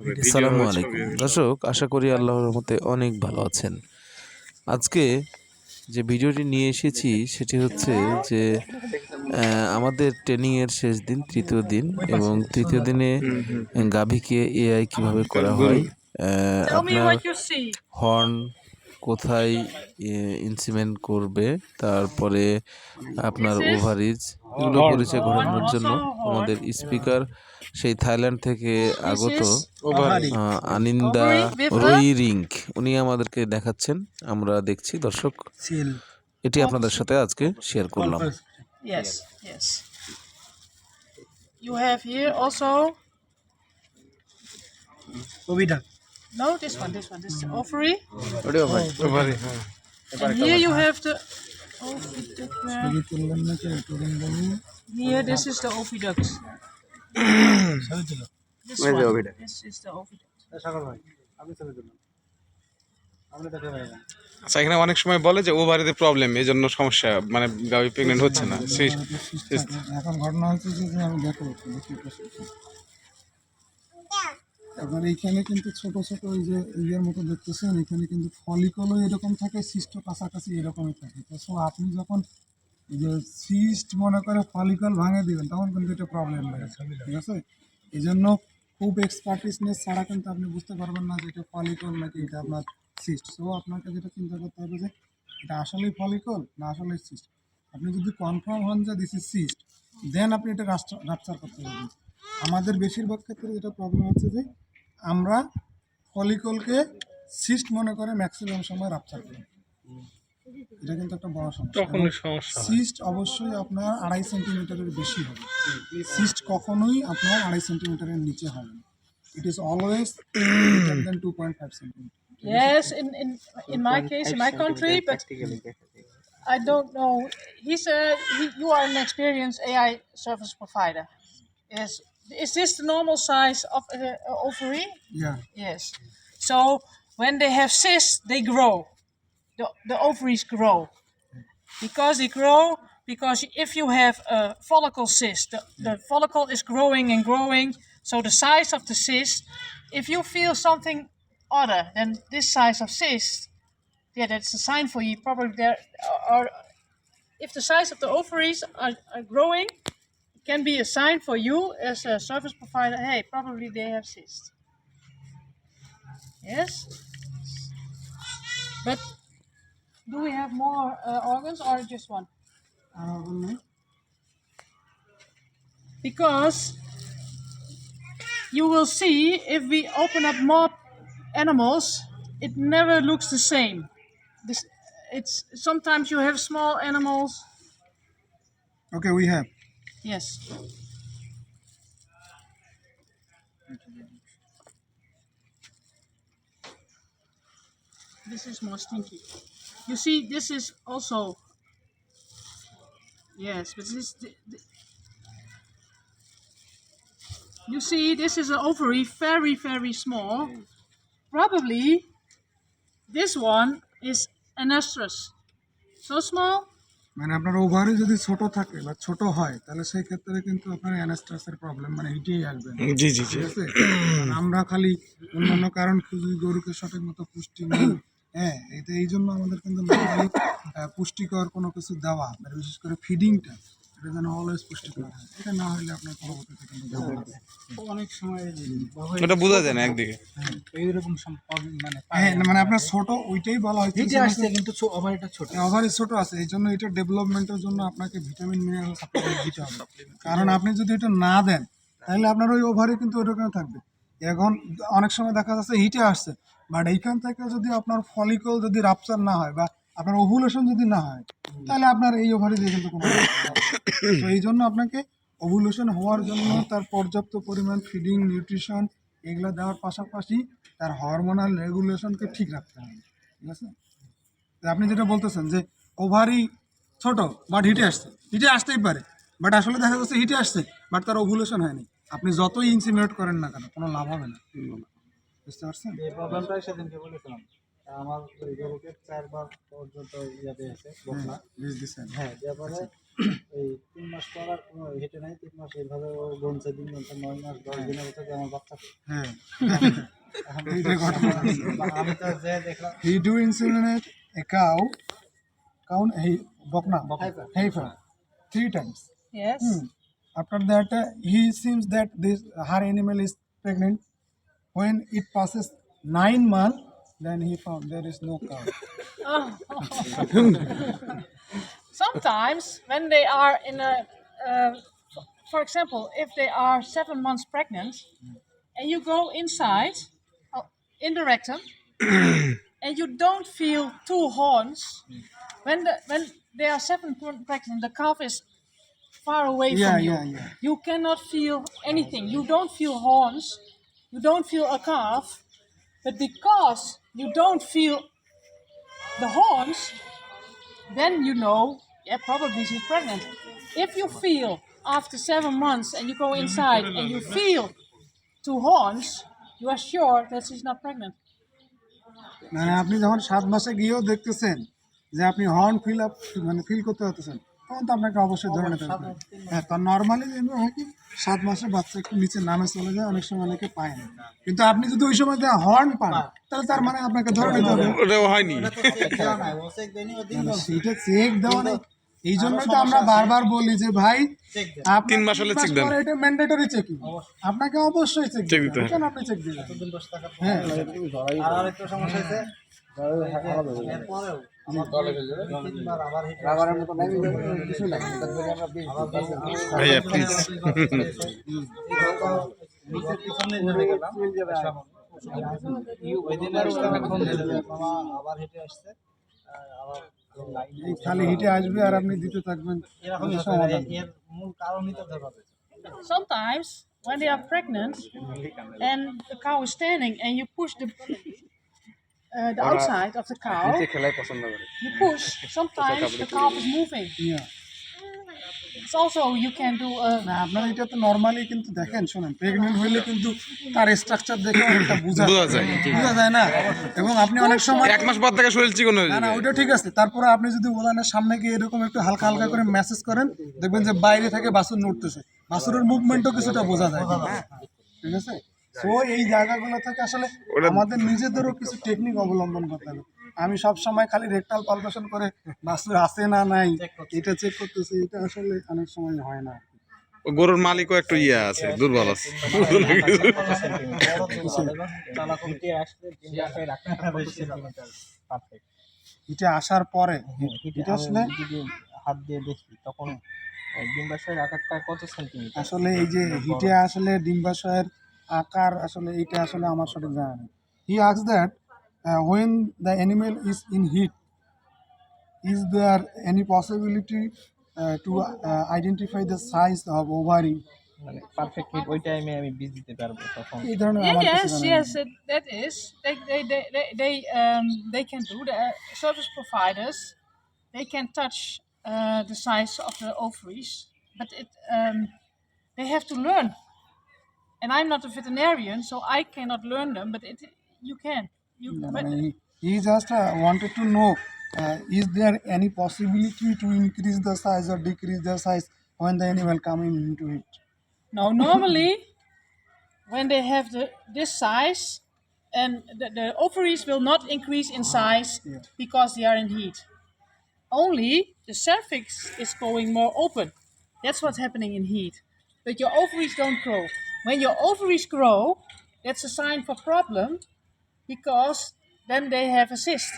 আসসালামু আলাইকুম। দর্শক আশা করি আল্লাহর মতে অনেক ভালো আছেন। আজকে যে ভিডিওটি নিয়ে এসেছি সেটি হচ্ছে যে আমাদের ট্রেনিংয়ের শেষ দিন তৃতীয় দিন এবং তৃতীয় দিনে গাভীকে এআই কীভাবে করা হয় আপনার. হর্ন কোথায় ইনসিমেন্ট করবে তারপরে আপনার ওভারিজ এগুলো পরিচয় ঘটানোর জন্য আমাদের স্পিকার সেই থাইল্যান্ড থেকে আগত আনিন্দা with রিঙ্ক উনি আমাদেরকে দেখাচ্ছেন আমরা দেখছি। দর্শক এটি আপনাদের সাথে আজকে শেয়ার করলাম। Yes, yes. You have here also. No, this one, this one. This is the ovary. And here you have the oviduct. Here, this is the oviduct. This one. This is the oviduct. আচ্ছা এখানে অনেক সময় বলে যে ওভারিতে problem এই জন্য সমস্যা মানে গাভি প্রেগনেন্ট হচ্ছে না সেই এখন ঘটনা হচ্ছে যে আমি দেখো আপনার এইখানে কিন্তু ছোট ছোট ওই যে ইয়ের মতো দেখতেছেন, এখানে কিন্তু ফলিকলও এরকম থাকে সিস্ট কাছাকাছি এরকমই থাকে। তো সো আপনি যখন যে সিস্ট মনে করে ফলিকল ভাঙে দিবেন, তখন কিন্তু এটা প্রবলেম লাগে ঠিক আছে? এই জন্য খুব এক্সপার্টিসনেস ছাড়া কিন্তু আপনি বুঝতে পারবেন না যে এটা ফলিকল নাকি এটা আপনার সিস্ট সো আপনাকে যেটা চিন্তা করতে হবে যে এটা আসলেই ফলিকল না আসলেই সিস্ট আপনি যদি কনফার্ম হন যে দিস ইজ সিস্ট দেন আপনি এটা রাপচার করতে পারবেন। আমাদের বেশিরভাগ ক্ষেত্রে যেটা প্রবলেম হচ্ছে যে আমরা ফলিকলকে সিস্ট মনে করে ম্যাক্সিমাম সময় রাপচার করি এটা কিন্তু একটা বড় সমস্যা সিস্ট অবশ্যই আপনার আড়াই সেন্টিমিটারের বেশি হবে সিস্ট কখনোই আপনার আড়াই সেন্টিমিটারের নিচে হবে না it is always then two point five centimetre Yes, in, in, in my case, in my country, but I don't know. He said he, you are an experienced AI service provider. Yes. Is this the normal size of uh, ovary? Yeah. Yes. So when they have cysts, they grow. The, the ovaries grow. Because they grow, because if you have a follicle cyst, the, the follicle is growing and growing. So the size of the cyst, if you feel something other than this size of cyst, yeah, that's a sign for you. Probably there are, if the size of the ovaries are, are growing, can be a sign for you as a service provider, hey, probably they have cysts. Yes? But do we have more uh, organs or just one? Um, because you will see if we open up more animals, it never looks the same. This, it's sometimes you have small animals. Okay, we have Yes. This is more stinky. You see, this is also. Yes, but this. th- th- You see, this is an ovary, very, very small. Probably this one is an estrus. So small, মানে আপনার ওভারে যদি ছোট থাকে বা ছোট হয় তাহলে সেই ক্ষেত্রে কিন্তু আপনার অ্যানাস্ট্রাসের প্রবলেম মানে এইটাই আসবে জি জি জি। ঠিক আছে? আমরা খালি অন্যান্য কারণ খুঁজি গরুকে সঠিক মতো পুষ্টি নেই হ্যাঁ এটা এই জন্য আমাদের কিন্তু পুষ্টিকর কোনো কিছু দেওয়া মানে বিশেষ করে ফিডিংটা এটা যেন অলওয়েজ পুষ্টিকর হয়। এটা না হলে আপনার পরবর্তীতে কিন্তু অনেক সময় ওটা বোঝা যায় না একদিকে। এইরকম মানে হ্যাঁ মানে আপনার ছোট ওইটাই বলা হয়েছে আসছে কিন্তু ওভারটা ছোট। ওভারে ছোট আছে এই জন্য এটা ডেভেলপমেন্টের জন্য আপনাকে ভিটামিন মিনারেল সাপ্লিমেন্ট দিতে হবে। কারণ আপনি যদি এটা না দেন তাহলে আপনার ওই ওভারে কিন্তু ওইরকম থাকবে। এখন অনেক সময় দেখা যাচ্ছে হিটে আসছে বাট এইখান থেকে যদি আপনার ফলিকল যদি রাপচার না হয় বা আপনার ওভুলেশন যদি না হয় তাহলে আপনার এই ওভারে দিয়ে কিন্তু কোনো তো এই জন্য আপনাকে ওভুলেশন হওয়ার জন্য তার পর্যাপ্ত পরিমাণ ফিডিং নিউট্রিশন এগুলো দেওয়ার পাশাপাশি তার হরমোনাল রেগুলেশনকে ঠিক রাখতে হবে ঠিক আছে? তো আপনি যেটা বলতেছেন যে ওভারই ছোট বাট হিটে আসছে। হিটে আসতেই পারে বাট আসলে দেখা যাচ্ছে হিটে আসছে বাট তার ওভুলেশন হয়নি। আপনি যতই ইনসিমিনেট করেন না কেন কোনো লাভ হবে না। বুঝতে পারছেন? এই প্রবলেমটাই সেদিনকে বলেছিলাম। আমার ওই গরুকে চারবার পর্যন্ত ইয়ে দিয়েছে বকনা বীজ দিচ্ছেন হ্যাঁ তারপরে এই তিন মাস পর আর কোনো হেঁটে নাই তিন মাস এইভাবে ও গুনছে দিন গুনছে নয় মাস দশ দিনের ভিতরে আমার বাচ্চা হ্যাঁ এখন এইটা ঘটনা আছে। আমি তো যে দেখলাম he do inseminate a cow cow he bokna heifer three times Yes. Hmm. after that uh, he seems that this her animal is pregnant when it passes nine months then he found there is no cow Sometimes when they are in a, uh, for example, if they are seven months pregnant, and you go inside uh, in the rectum, and you don't feel two horns, when the when they are seven months pregnant, the calf is far away Yeah, from you. yeah, yeah. You cannot feel anything. You don't feel horns. You don't feel a calf, but because you don't feel the horns, then you know, yeah, probably she's pregnant. If you feel after seven months and you go inside and you feel two horns, you are sure that she's not pregnant. মানে আপনি যখন সাত মাসে গিয়েও দেখতেছেন যে আপনি horn fill up মানে ফিল করতে হতেছেন তখন তো আপনাকে অবশ্যই ধরে নিতে হবে হ্যাঁ তার নর্মালি যেগুলো হয় কি সাত মাসে বাচ্চা একটু নিচে নামে চলে যায় অনেক সময় অনেকে পায় না কিন্তু আপনি যদি ওই সময় হর্ন পান তাহলে তার মানে আপনাকে ধরে নিতে হবে ওটাও হয়নি তো চেক দেওয়া নাই চেক মানে চেক এই জন্যই তো আমরা বারবার বলি যে ভাই আপনি তিন মাস হলে check দেন। এটা ম্যান্ডেটরি চেকিং আপনাকে অবশ্যই চেক Check দিতে হবে কেন আপনি চেক দিবেন দিন বসে থাকার হ্যাঁ আর আরেকটা সমস্যা হয়েছে এরপরেও আমার তিনবার আবার হেঁটে রাবারের মতো কিছু নাই ভাইয়া প্লিজ পিছনে নেমে গেলাম ওই দিন আর ফোন দিলে মামা আবার হেঁটে আসছে আর আবার এই খালি হিটে আসবে আর আপনি দিতে থাকবেন এরকমই কোনো সমাধান নেই। এর মূল কারণই তো ধরা যায় Sometimes when they are pregnant and the cow is standing and you push the uh, the outside of the cow, you push. Sometimes the calf is moving. Yeah. It's also you can do a না আপনার এটা তো normally কিন্তু দেখেন শোনেন pregnant হইলে কিন্তু তার স্ট্রাকচার দেখে অনেকটা বোঝা বোঝা যায়। বোঝা যায় না? এবং আপনি অনেক সময় এক মাস পর থেকে শরীর চিকন হয়ে না না ওইটা ঠিক আছে। তারপরে আপনি যদি ওলানের সামনে গিয়ে এরকম একটু হালকা হালকা করে মেসেজ করেন দেখবেন যে বাইরে থেকে বাসুর নড়তেছে। বাসুরের মুভমেন্টও কিছুটা বোঝা যায়। ঠিক আছে? তো এই জায়গাগুলো থেকে আসলে আমাদের নিজেদেরও কিছু টেকনিক অবলম্বন করতে হবে। আমি সব সময় খালি রেকটাল পালপেশন করে বাসুর আছে না নাই এটা চেক করতেছি এটা আসলে অনেক সময় হয় না। গরুর মালিকও একটু ইয়ে আছে দুর্বল আছে। এটা আসার পরে এটা আসলে হাত দিয়ে দেখি তখন ডিম্বাশয়ের আকারটা কত সেন্টিমিটার আসলে এই যে হিটে আসলে ডিম্বাশয়ের আকার আসলে এইটা আসলে আমার সঠিক জানা নেই he asks that when the animal is in heat is there any possibility to identify the size of ovary মানে পারফেক্ট হিট ওই টাইমে আমি বীজ দিতে পারবো তখন এই ধরনের Yeah, আমার yes, কিছু জানা নেই। yes, it, that is. They, they, they, they, they, um, they can do. The uh, service providers, they can touch uh, the size of the ovaries, but it, um, they have to learn. and I'm not a veterinarian, so I cannot learn them. But it, you can. You but, he, he just uh, wanted to know uh, is there any possibility to increase the size or decrease the size when the animal coming into it? Now, normally, when they have the, this size, and the, the ovaries will not increase in ah, size Yeah. because they are in heat. Only the cervix is going more open. That's what's happening in heat. But your ovaries don't grow. When your ovaries grow, that's a sign for problem because then they have a cyst.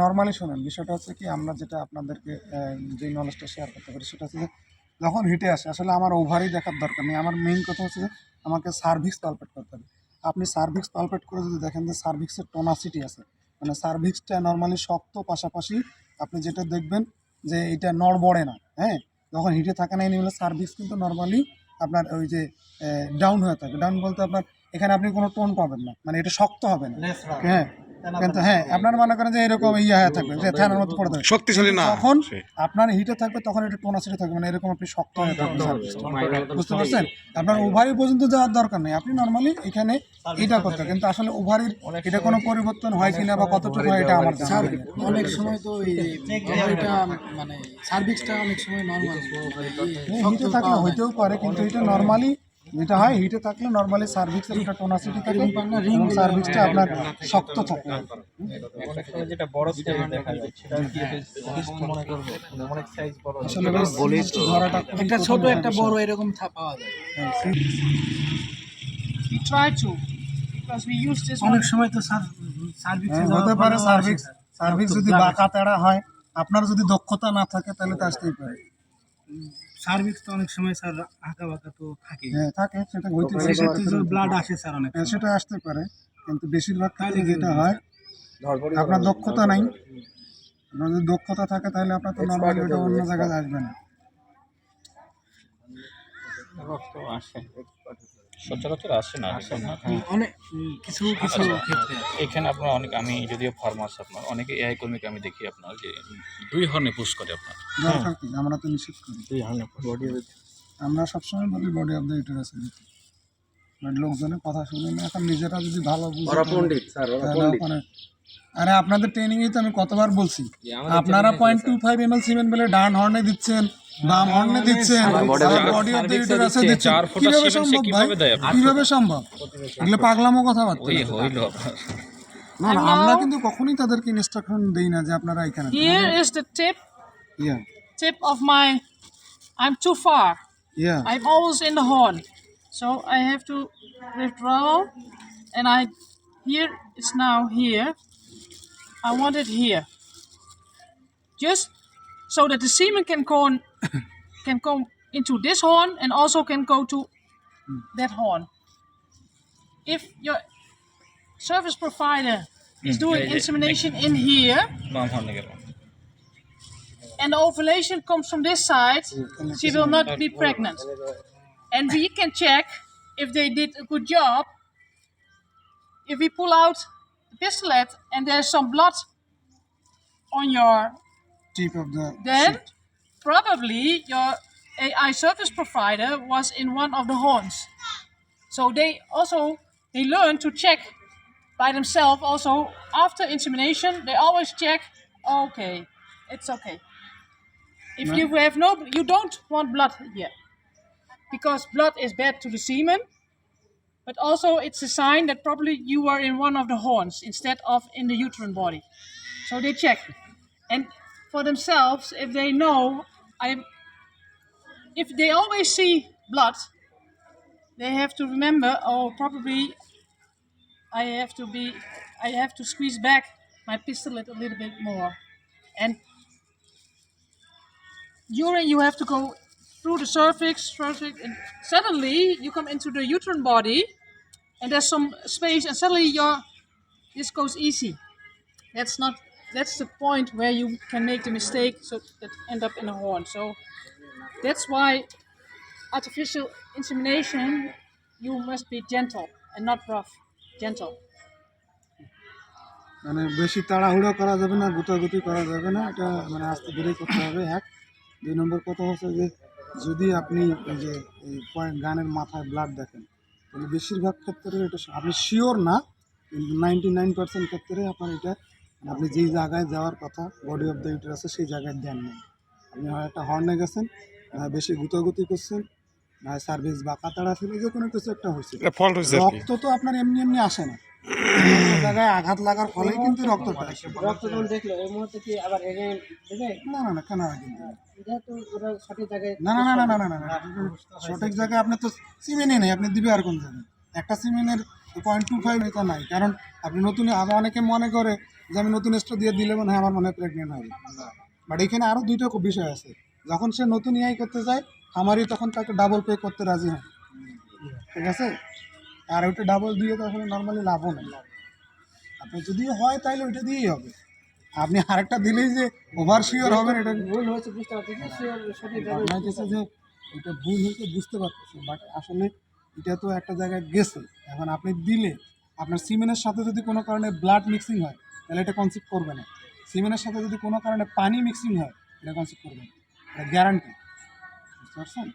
Normally শোনেন বিষয়টা হচ্ছে কি আমরা যেটা আপনাদেরকে যে নলেজটা share করতে পারি সেটা হচ্ছে যে যখন হিটে আসে আসলে আমার ওভারই দেখার দরকার নেই। আমার মেইন কথা হচ্ছে যে আমাকে সার্ভিক্স পালপেট করতে হবে। আপনি সার্ভিক্স পালপেট করে যদি দেখেন যে সার্ভিক্সের টোনাসিটি আছে মানে সার্ভিক্সটা নর্মালি শক্ত পাশাপাশি আপনি যেটা দেখবেন যে এটা নড়বড়ে না হ্যাঁ? যখন হিটে থাকে না এনিমেলের সার্ভিস কিন্তু নর্মালি আপনার ওই যে ডাউন হয়ে থাকে। ডাউন বলতে আপনার এখানে আপনি কোনো টোন পাবেন না। মানে এটা শক্ত হবে না। হ্যাঁ। কিন্তু হ্যাঁ আপনার মনে করেন যে এরকম ইয়ে হয়ে থাকবে যে ফ্যানের মতো পড়ে থাকবে। শক্তিশালী না। তখন আপনার হিটে থাকবে তখন একটু টোনাসিটি থাকবে মানে এরকম আপনি শক্ত হয়ে থাকবেন বুঝতে পারছেন? আপনার ওভারি পর্যন্ত যাওয়ার দরকার নেই। আপনি নর্মালি এখানে এটা করতে কিন্তু আসলে ওভারির এটা কোনো পরিবর্তন হয় কিনা বা কতটুকু হয় এটা আমার নেই। অনেক সময় তো এই এটা মানে সার্ভিসটা অনেক সময় নর্মাল হিটে থাকলে হইতেও পারে কিন্তু এটা নর্মালি যেটা হয় হিটে থাকলে নর্মালি সার্ভিসের একটা টোনাসিটি থাকে রিং সার্ভিসটা আপনার শক্ত থাকে। যেটা বড় সাইজ দেখা যায় সেটা কি ফিস্ট মনে করব। অনেক সাইজ বড় আসলে ধরাটা একটা ছোট একটা বড় এরকম থা- পাওয়া যায় We try to because we use this অনেক সময় তো সার্ভিস হ্যাঁ, হতে পারে সার্ভিস সার্ভিস যদি বাঁকা তেড়া হয় আপনার যদি দক্ষতা না থাকে তাহলে তো আসতেই পারে। সার্ভিস তো অনেক সময় স্যার আঁকা বাঁকা তো থাকে হ্যাঁ থাকে সেটা হইতে পারে সেক্ষেত্রে ব্লাড আসে স্যার অনেক হ্যাঁ, সেটা আসতে পারে কিন্তু বেশিরভাগ ক্ষেত্রে যেটা হয় আপনার দক্ষতা নাই। আপনার যদি দক্ষতা থাকে তাহলে আপনার তো নর্মালি ওটা অন্য জায়গায় আসবে না। রক্ত আসে। সচরাচর আসে না না। অনেক কিছু কিছু ক্ষেত্রে এখানে আপনার অনেক আমি যদিও ফার্মাস আপনার অনেকে এআই কর্মীকে আমি দেখি আপনার যে দুই হর্নে পুশ করে আপনার। আমরা তো নিষেধ করি। আমরা সবসময় বলি বডি অফ দ্য ইউটারাস লোকজনের কথা শুনে না এখন নিজেরা যদি ভালো ওখানে- আরে আপনাদের ট্রেনিং তো আমি কতবার বলছি? আপনারা point two five M L semen বলে ডান হর্নে দিচ্ছেন। দাম অন্যে দিচ্ছেন। কীভাবে সম্ভব ভাই? কীভাবে সম্ভব? এগুলো পাগলামো কথাবার্তা হইল। না আমরা কিন্তু কখনোই তাদেরকে ইনস্ট্রাকশন দেই না যে আপনারা এখানে here is the tip yeah tip of my I am too far yeah I am always in the horn so I have to withdraw and I here is now here. I want it here. Just so that the semen can go can come into this horn and also can go to that horn. If your service provider is hmm, doing insemination in here, and the ovulation comes from this side, hmm. she will not be hmm. pregnant. And we can check if they did a good job. If we pull out the pistolet and there's some blood on your tip of the then probably your AI service provider was in one of the horns. So they also they learn to check by themselves. Also after insemination, they always check. Okay, it's okay. If you have no, you don't want blood here, because blood is bad to the semen. But also, it's a sign that probably you were in one of the horns instead of in the uterine body. So they check, and for themselves, if they know, I'm. If they always see blood, they have to remember. Oh, probably, I have to be. I have to squeeze back my pistolet a little bit more, and urine you have to go through the cervix, cervix and suddenly you come into the uterine body and there's some space and suddenly your this goes easy that's not that's the point where you can make the mistake so that end up in a horn so that's why artificial insemination you must be gentle and not rough gentle মানে বেশি তাড়াহুড়ো করা যাবে না গুতাগুতি করা যাবে না এটা মানে আস্তে ধরেই করতে হবে এক দুই নম্বর কথা হচ্ছে যে যদি আপনি এই যে এই পয়েন্ট গানের মাথায় ব্লাড দেখেন তাহলে বেশিরভাগ ক্ষেত্রে এটা আপনি শিওর না কিন্তু নাইনটি নাইন পার্সেন্ট ক্ষেত্রে আপনার এটা আপনি যেই জায়গায় যাওয়ার কথা বডি অফ দ্য ইউটারাসে সেই জায়গায় দেন না আপনি হয় একটা হর্নে গেছেন বেশি গুতাগুতি করছেন সার্ভিস বা কাতাড়া ফেলে যে কোনো কিছু একটা হয়েছে রক্ত তো আপনার এমনি এমনি আসে না জায়গায় আঘাত লাগার ফলেই কিন্তু রক্ত রক্ত দেখল এই কি আবার না না না কেন না না না না না না সঠিক জায়গায় আপনি তো সিমেনই নেই আপনি দিবে আর কোন জায়গায় একটা সিমেনের পয়েন্ট টু ফাইভ এটা নাই। কারণ আপনি নতুন, আবার অনেকে মনে করে যে আমি নতুন এক্সট্রা দিয়ে দিলে মনে হয় আমার মনে হয় প্রেগনেন্ট হবে। বাট এখানে আরও দুইটা বিষয় আছে। যখন সে নতুন ইয়াই করতে যায়, আমারই তখন তাকে ডাবল পে করতে রাজি হয়। ঠিক আছে? আর ওইটা ডাবল দিয়ে তো আসলে নর্মালি লাভও নেই। আপনি যদি হয় তাহলে ওইটা দিয়েই হবে। আপনি আরেকটা দিলেই যে ওভার শিওর হবেন এটা ভুল হয়েছে, বুঝতে পারছি যে এটা ভুল হয়েছে, বুঝতে পারতেছি বাট আসলে এটা তো একটা জায়গায় গেছে এখন আপনি দিলে আপনার সিমেনের সাথে যদি কোনো কারণে ব্লাড মিক্সিং হয় তাহলে এটা কনসিভ করবে না সিমেনের সাথে যদি কোনো কারণে পানি মিক্সিং হয় এটা কনসিভ করবে না এটা গ্যারান্টি বুঝতে পারছেন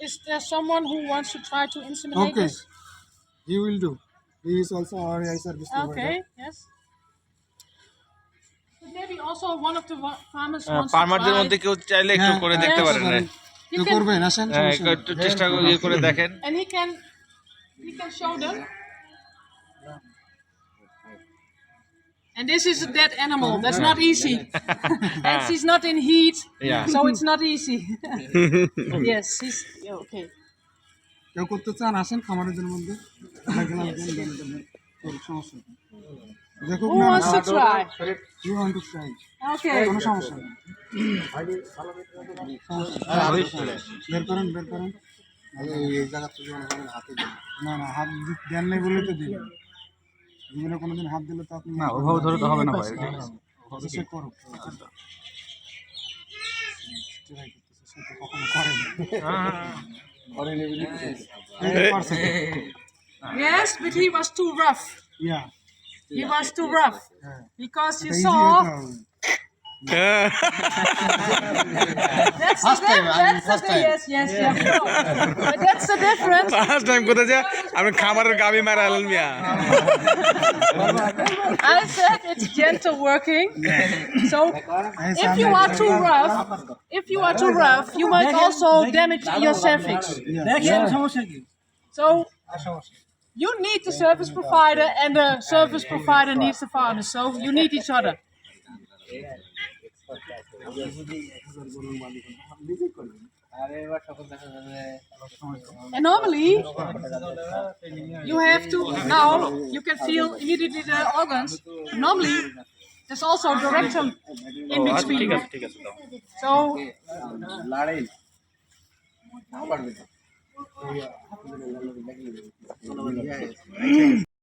Is there someone who wants to try to inseminate Okay. this? He will do he is also our AI service Okay, yes. Maybe also one of the farmers হ্যাঁ, wants to try. ফার্মারদের try. মধ্যে কেউ চাইলে একটু করে দেখতে পারেন হ্যাঁ। করবেন আসেন হ্যাঁ। একটু চেষ্টা করে ইয়ে করে দেখেন And he can, he can show them. And this is a dead animal. That's not easy. and she's not in heat, Yeah. so it's not easy. yes, he's okay. কেউ করতে চান আসেন খামারের মধ্যে দেন। কোনো সমস্যা দেখুক Who না wants to try? You want to try Okay. কোনো সমস্যা নেই বের করেন বের করেন এই জায়গা থেকে হাতে দিন। না না হাত দেন নাই বলে তো দিবেন জীবনে কোনোদিন হাত দিলে তো আপনি না ওভাবে ধরে তো হবে না ভাই সে করুক Try করতেছে, সে তো কখনো করে না। Yes, but he was too rough. Yeah. He was too rough because you এটা easy saw. হতে হবে। That's the, dif- that's the yes, yes, yes. No. But that's the difference. First time কোথায় যা আপনি খামারের গাবি মারা আলেন মিয়া I said it's gentle working. So Yes, if I'm you not- are too rough, if you are too rough, you might also damage your cervix. So you need the service provider and the service provider needs the farmer. So you need each other. And normally, you have to, now you can feel immediately the organs. Normally, there's also direction in between. So, So, yeah.